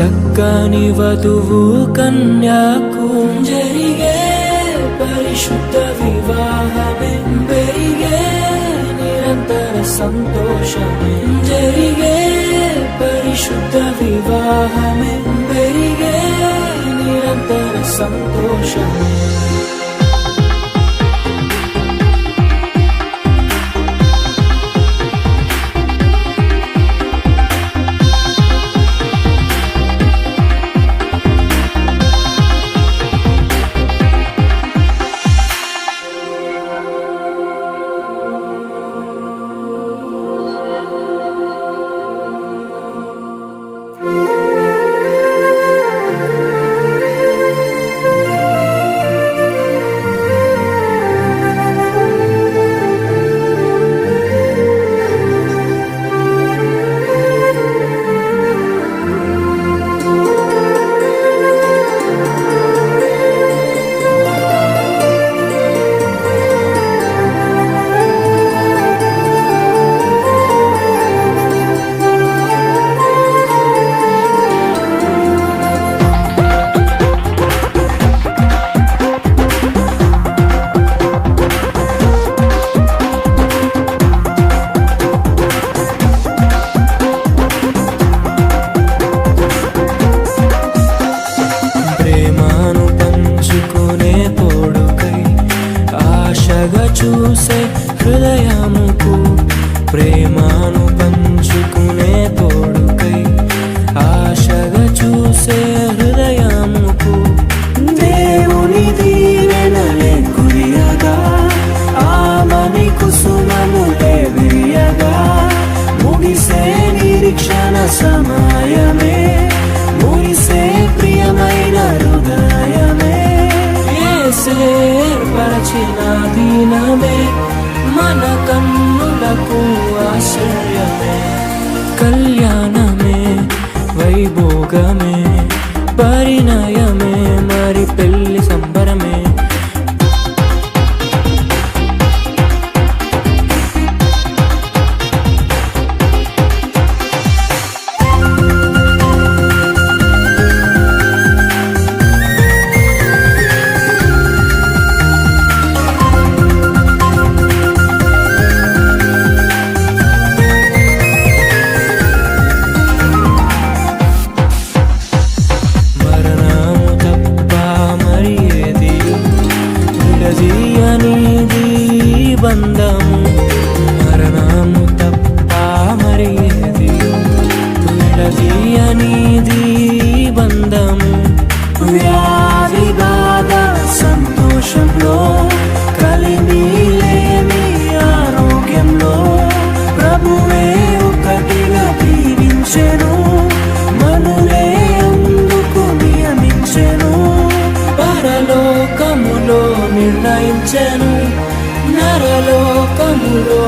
చక్కని వధువు కన్యాకు జరిగే పరిశుద్ధ వివాహమే. పెరిగే నిరంతర సంతోషమే. జరిగే పరిశుద్ధ వివాహమే. పెరిగే నిరంతర సంతోషమే. ఆశ్చర్యమే కళ్యాణమే వైభోగమే. నరలోకములో